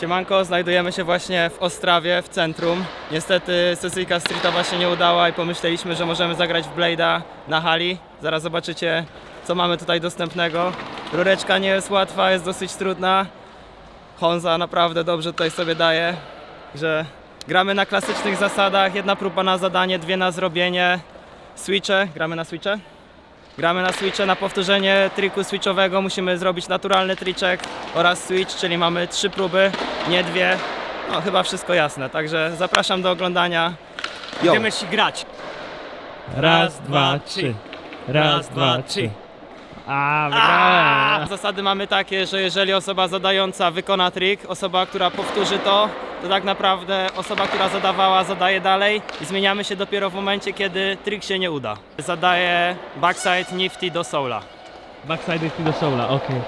Siemanko, znajdujemy się właśnie w Ostrawie, w centrum. Niestety sesyjka streetowa się nie udała i pomyśleliśmy, że możemy zagrać w Blade'a na hali. Zaraz zobaczycie, co mamy tutaj dostępnego. Rureczka nie jest łatwa, jest dosyć trudna. Honza naprawdę dobrze tutaj sobie daje, że gramy na klasycznych zasadach. Jedna próba na zadanie, dwie na zrobienie. Switche, gramy na switche? Gramy na switche, na powtórzenie triku switchowego musimy zrobić naturalny triczek oraz switch, czyli mamy trzy próby, nie dwie. No chyba wszystko jasne, także zapraszam do oglądania. Yo. Będziemy ci grać. Raz, dwa, trzy. Raz, dwa, trzy. A, wygrałem. Zasady mamy takie, że jeżeli osoba zadająca wykona trik, osoba, która powtórzy to, to tak naprawdę osoba, która zadawała, zadaje dalej i zmieniamy się dopiero w momencie, kiedy trik się nie uda. Zadaję backside nifty do soula. Backside jest do soula, okej.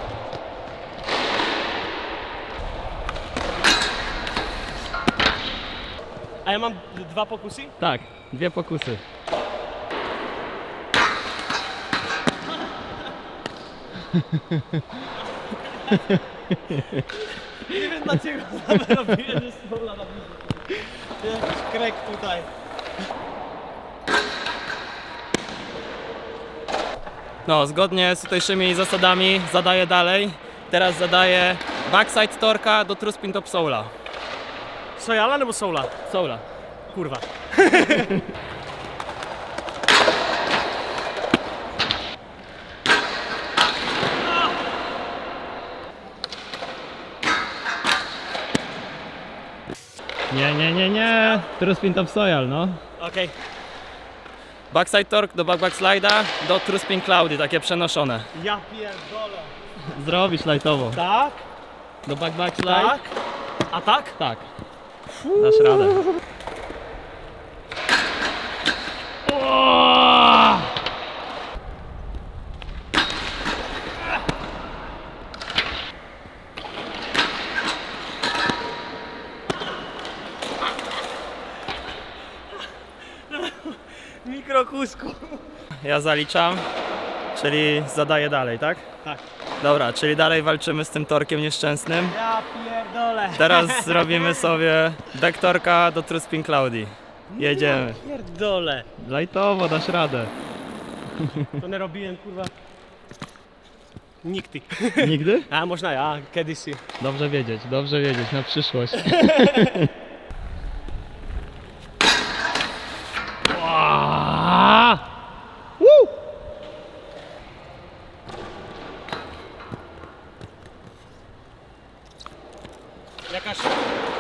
A ja mam dwa pokusy? Tak, dwie pokusy. Nie wiem dlaczego nawet robiłem, że stola na bliżej. Jakiś krek tutaj. No, zgodnie z tutejszymi zasadami zadaję dalej. Teraz zadaję backside torka do true spin top soula. Sojala nebo soula? Soula. Kurwa. Nie, nie, nie, nie. True spin top soil, no. Okej. Backside torque do back back slide'a do true spin cloudy, takie przenoszone. Ja pierdolę. Zrobisz lightowo. Tak? Do back back slide? Tak? A tak? Tak. Dasz radę. Mikrokusku. Ja zaliczam, czyli zadaję dalej, tak? Tak. Dobra, czyli dalej walczymy z tym torkiem nieszczęsnym. Ja pierdolę. Teraz zrobimy sobie back torka do true spin cloudy. Jedziemy. Pierdolę. Lightowo dasz radę. To nie robiłem kurwa. Nigdy. Nigdy? A można ja, kiedyś. Dobrze wiedzieć, dobrze wiedzieć na przyszłość.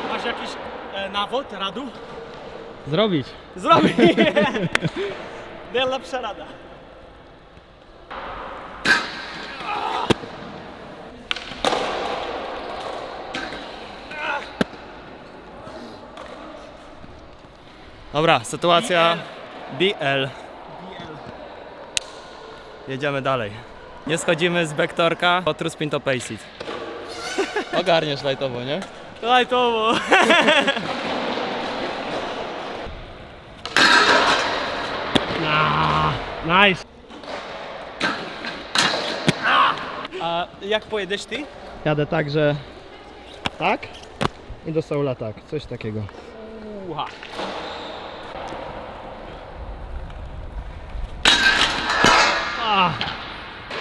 masz jakiś e, nawód, radu? Zrobić. Zrobi! Najlepsza rada. Dobra, sytuacja BL. Jedziemy dalej. Nie schodzimy z back torka do true spin top ace it. Ogarniesz lightowo, nie? Daj to, Ah, nice. A jak pojedziesz ty? Jadę tak, że tak i do soula tak, coś takiego. Uha.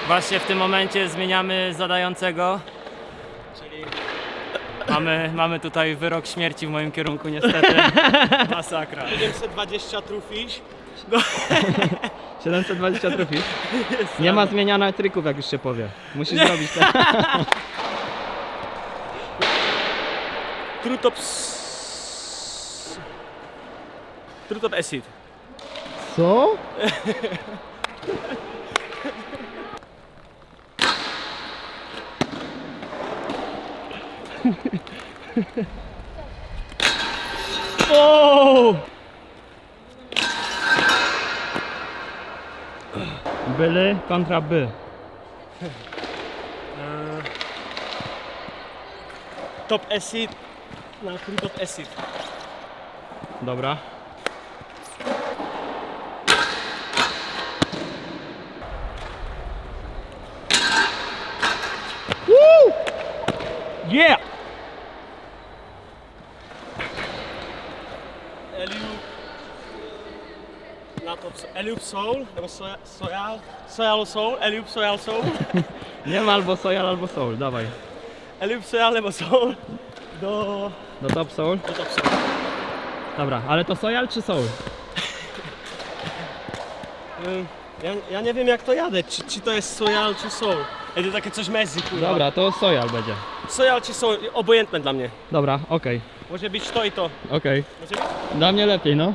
Właśnie w tym momencie zmieniamy zadającego. Czyli mamy, mamy tutaj wyrok śmierci w moim kierunku niestety. Masakra. 720 trufisz. 720 trufisz. Nie ma zmieniania trików, jak już się powie. Musisz zrobić tak. Trutop... Trutop acid. Co? O! Byly kontra by. Top acid na trutop acid. Dobra. Yeah! Eliup. Eliup Soul, nebo Soja- Soyal, Soyal Soul, Eliup Soyal Soul, Nie ma albo Soyal, albo Soul, dawaj. Eliup Soyal nebo Soul do, Do Top Soul? do Top Soul. Dobra, ale to Soyal czy Soul? Ja, ja nie wiem jak to jadę, czy, czy to jest Soyal czy Soul. Jedę takie coś mezi, kurwa. Dobra, to Soyal będzie. Soyal czy Soul, obojętne dla mnie. Dobra, okej, Może być to i to. okej. Może być? Dla mnie lepiej, no.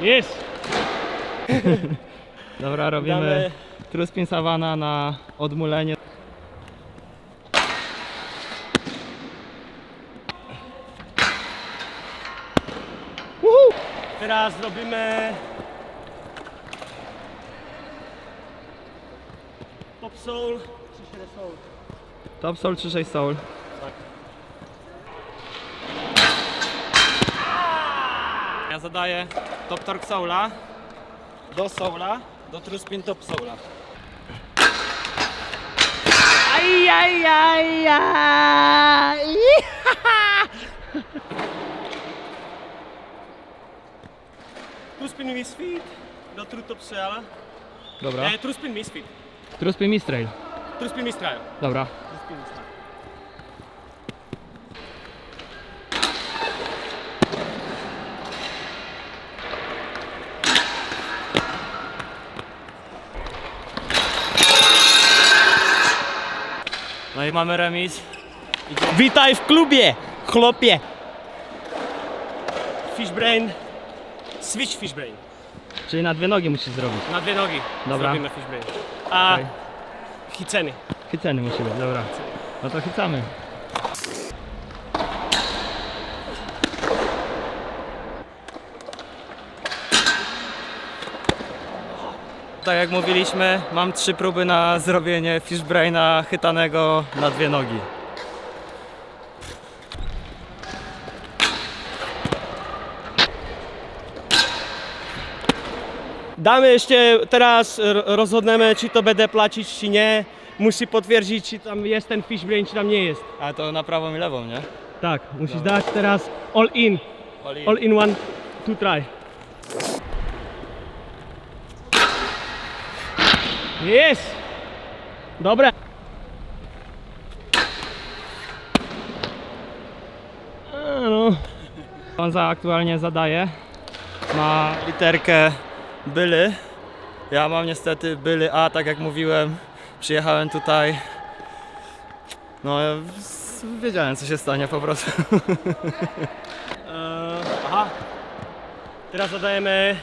Jest! Dobra, robimy Damy Truspin na odmulenie. Teraz robimy Top Soul, czy się Soul. Top Soul czy 6 Soul? Tak. Ja zadaję Top Torque Soula do Soula, do Truspin Top Soula. Aj, aj, aj, aj. Tu spin Misfit do True Top Soul. Dobra. E, True Spin Misfit. Truspin Mistrail. True Spin Mistrail. Dobra. True Spin Mistrail. Mamy remis. Witaj w klubie, chłopie! Fishbrain, switch fishbrain. Czyli na dwie nogi musisz zrobić. Na dwie nogi Dobra. zrobimy fishbrain. A hiceny. Chyceny musi być, dobra. No to chycamy. Tak jak mówiliśmy, mam trzy próby na zrobienie fishbraina chytanego na dwie nogi. Damy jeszcze teraz rozhodnemy, czy to będę płacić, czy nie. Musi potwierdzić, czy tam jest ten fishbrain, czy tam nie jest. A to na prawą i lewą, nie? Tak, musisz dać teraz all in. Oli. All in one, two try. Jest! Dobre. A, no. On za aktualnie zadaje. Ma literkę byly. Ja mam niestety byly A, tak jak mówiłem. Przyjechałem tutaj. No, wiedziałem co się stanie po prostu. E, aha. Teraz zadajemy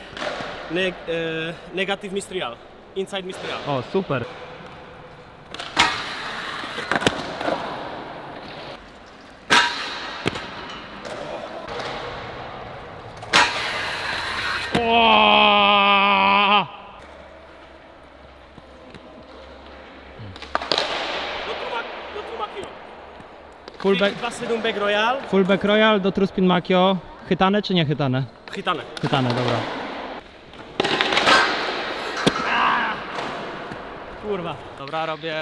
neg e, negative mystrial. Inside mystrial. O, super. Fullback, 27 back royal. fullback Royal do Truspin Makio. Chytane czy nie chytane? Chytane. Chytane, dobra. Kurwa. Dobra, robię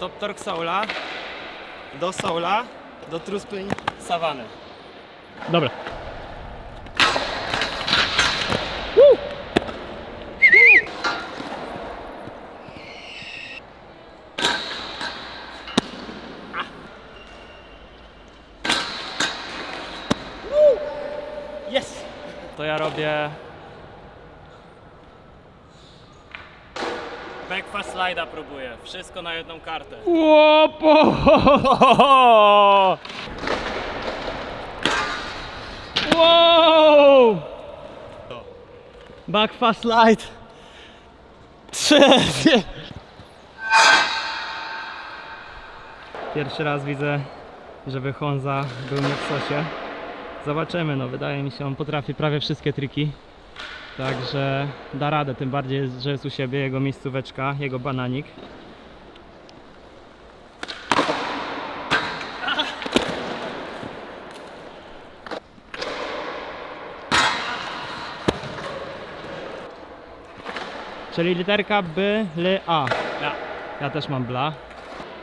top torque soula do soula do Truspin Savany. Dobra. Yes! To ja robię Backfast slajda próbuję. Wszystko na jedną kartę. Łopo! Wow! Back fast light. Trzy. Pierwszy raz widzę, żeby Honza był nie w sosie. Zobaczymy, no wydaje mi się, on potrafi prawie wszystkie triki. Także da radę, tym bardziej, że jest u siebie jego miejscóweczka, jego bananik. Czyli literka B, L, A. Ja. Ja też mam bla.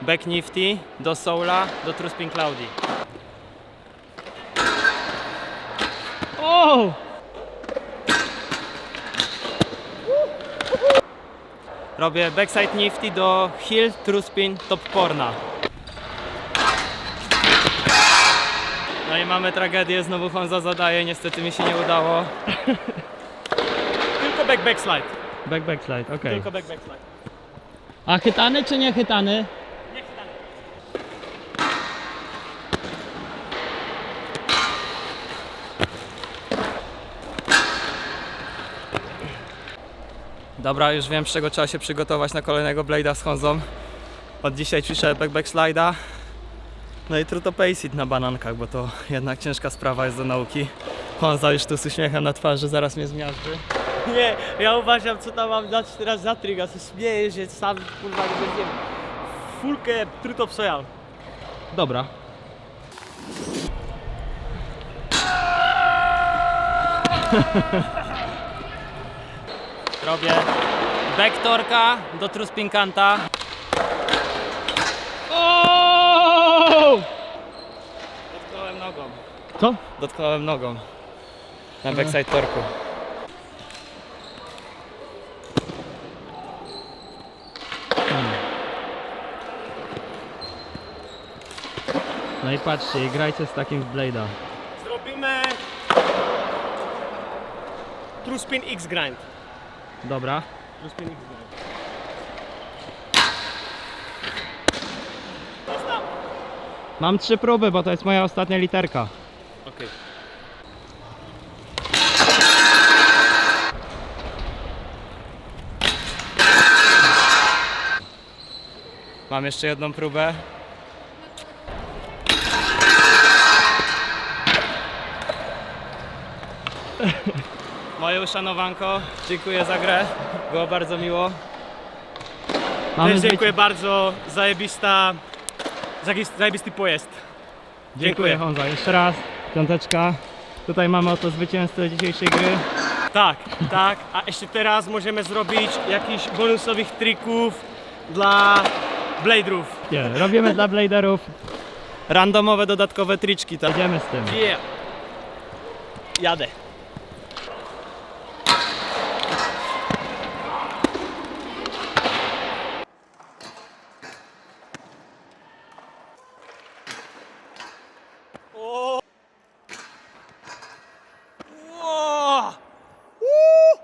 back nifty do soula, do true spin cloudy. O! Robię backside nifty do heel, true spin, top porna. No i mamy tragedię, znowu Honza zadaje, niestety mi się nie udało. Tylko back backslide. Back, backslide, okej. Tylko back backslide. A chytany czy nie chytany? Dobra, już wiem, z czego trzeba się przygotować na kolejnego Blade'a z Honzą. Od dzisiaj ćwiczę back backslide'a. No i true to pace it na banankach, bo to jednak ciężka sprawa jest do nauki. Honza już tu z uśmiechem na twarzy, zaraz mnie zmiażdży. Nie, ja uważam co tam mam dać teraz za trik, a się śmieję, że sam kurwa nie wiem. Fulkę truto psojal. Dobra. Robię backtorka do true spin kanta. O! Dotknąłem nogą. Co? Dotknąłem nogą. Na backside torku. No i patrzcie, i grajcie z takim z Blade'a. Zrobimy True Spin X Grind. Dobra. Mam trzy próby, bo to jest moja ostatnia literka. Okej. Mam jeszcze jedną próbę. Moje uszanowanko, dziękuję za grę, było bardzo miło. Mamy Też dziękuję bardzo, zajebista, zajebisty, pojazd. Dziękuję Honza, jeszcze raz. Piąteczka. Tutaj mamy oto zwycięzcę dzisiejszej gry. Tak, tak, a jeszcze teraz możemy zrobić jakiś bonusowych trików dla bladerów. Nie, robimy dla Bladerów. Randomowe dodatkowe triczki, tak? Jedziemy z tym. Yeah. Jadę. O! Ło! Uuu!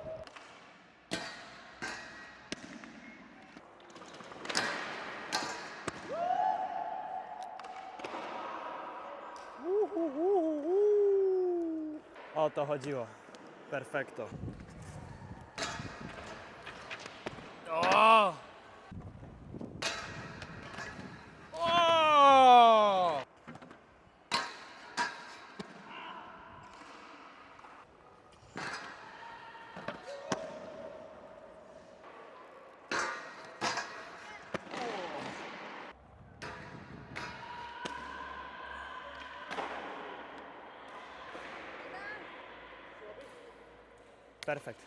O to chodziło. Perfekto. O! O! Perfekt.